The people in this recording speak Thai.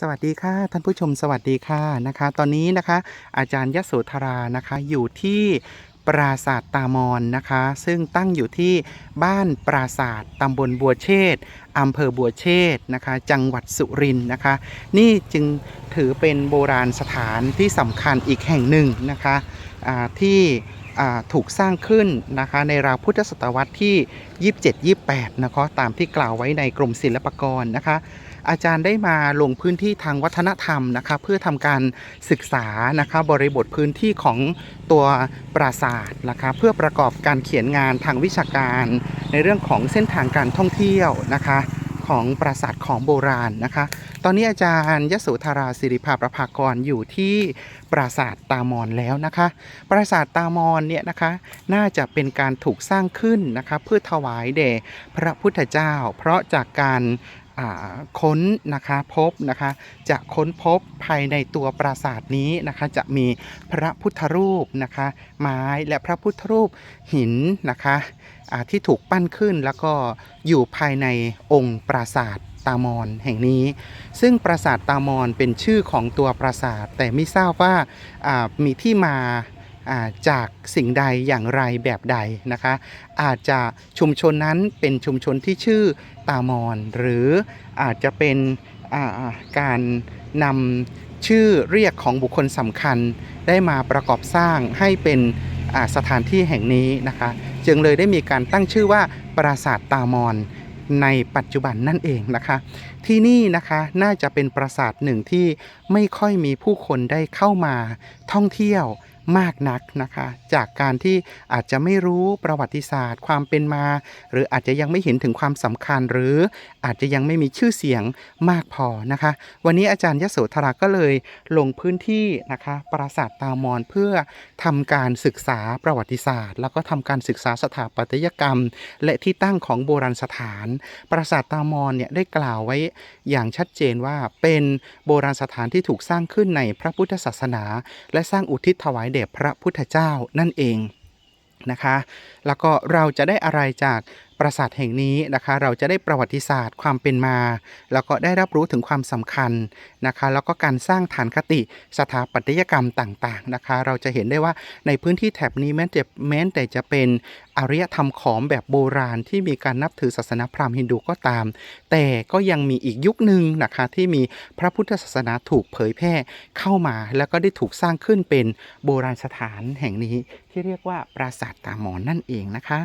สวัสดีค่ะท่านผู้ชมสวัสดีค่ะนะคะ ตอนนี้นะคะ อาจารย์ยโสธรานะคะอยู่ที่ปราศาสตร์ตามอนนะคะ ซึ่งตั้งอยู่ที่บ้านปราศาสตร์ตำบลบัวเชษฐ์อำเภอบัวเชษนะคะ จังหวัดสุรินทร์นะคะ นี่จึงถือเป็นโบราณสถานที่สำคัญอีกแห่งหนึ่งนะคะที่ ถูกสร้างขึ้นนะคะในราวพุทธศตวรรษที่ 27-28 นะคะตามที่กล่าวไว้ในกรมศิลปากรนะคะ อาจารย์ได้มาลงพื้นที่ทางวัฒนธรรมนะคะเพื่อทำการศึกษานะคะบริบทพื้นที่ของตัวปราสาทนะคะเพื่อประกอบการเขียนงานทางวิชาการ ในเรื่องของเส้นทางการท่องเที่ยวนะคะของปราสาทของโบราณนะคะ ตอนนี้อาจารย์ยโสธาราศิริภาประภากรอยู่ที่ปราสาทตามอนแล้วนะคะ ปราสาทตามอนเนี่ยนะคะ น่าจะเป็นการถูกสร้างขึ้นนะคะเพื่อถวายแด่พระพุทธเจ้า เพราะจากการค้นนะคะพบนะคะจะค้นพบภายในตัวปราสาทนี้นะคะจะมีพระพุทธรูปนะคะไม้และพระพุทธรูปหินนะคะที่ถูกปั้นขึ้นแล้วก็อยู่ภายในองค์ปราสาท ตามอนแห่งนี้ ซึ่งปราสาทตามอนเป็นชื่อของตัวปราสาท แต่ไม่ทราบว่ามีที่มาจากสิ่งใดอย่างไรแบบใดนะคะ อาจจะชุมชนนั้นเป็นชุมชนที่ชื่อตามอน หรืออาจจะเป็นการนำชื่อเรียกของบุคคลสำคัญได้มาประกอบสร้างให้เป็นสถานที่แห่งนี้นะคะ จึงเลยได้มีการตั้งชื่อว่าปราสาทตามอน ในปัจจุบันนั่นเองนะคะ ที่นี่นะคะน่าจะเป็นปราสาทหนึ่งที่ไม่ค่อยมีผู้คนได้เข้ามาท่องเที่ยว มากนักนะคะ จากการที่อาจจะไม่รู้ประวัติศาสตร์ ความเป็นมา หรืออาจจะยังไม่เห็นถึงความสำคัญ หรืออาจจะยังไม่มีชื่อเสียงมากพอนะคะ วันนี้อาจารย์ยโสธราก็เลยลงพื้นที่นะคะปราสาทตามอนเพื่อทำการศึกษาประวัติศาสตร์ แล้วก็ทำการศึกษาสถาปัตยกรรม และที่ตั้งของโบราณสถาน ปราสาทตามอนเนี่ยได้กล่าวไว้อย่างชัดเจนว่าเป็นโบราณสถานที่ถูกสร้างขึ้นในพระพุทธศาสนา และสร้างอุทิศถวายแด่พระพุทธเจ้านั่นเองนะคะ แล้วก็เราจะได้อะไรจาก ปราสาทแห่งนี้นะคะ เราจะได้ประวัติศาสตร์ความเป็นมา แล้วก็ได้รับรู้ถึงความสำคัญนะคะ แล้วก็การสร้างฐานคติสถาปัตยกรรมต่างๆนะคะ เราจะเห็นได้ว่าในพื้นที่แถบนี้แม้แต่แม้แต่จะเป็นอารยธรรมขอมแบบโบราณที่มีการนับถือศาสนาพราหมณ์ฮินดูก็ตาม แต่ก็ยังมีอีกยุคหนึ่งนะคะที่มีพระพุทธศาสนาถูกเผยแพร่เข้ามา แล้วก็ได้ถูกสร้างขึ้นเป็นโบราณสถานแห่งนี้ที่เรียกว่าปราสาทตามอนนั่นเองนะคะ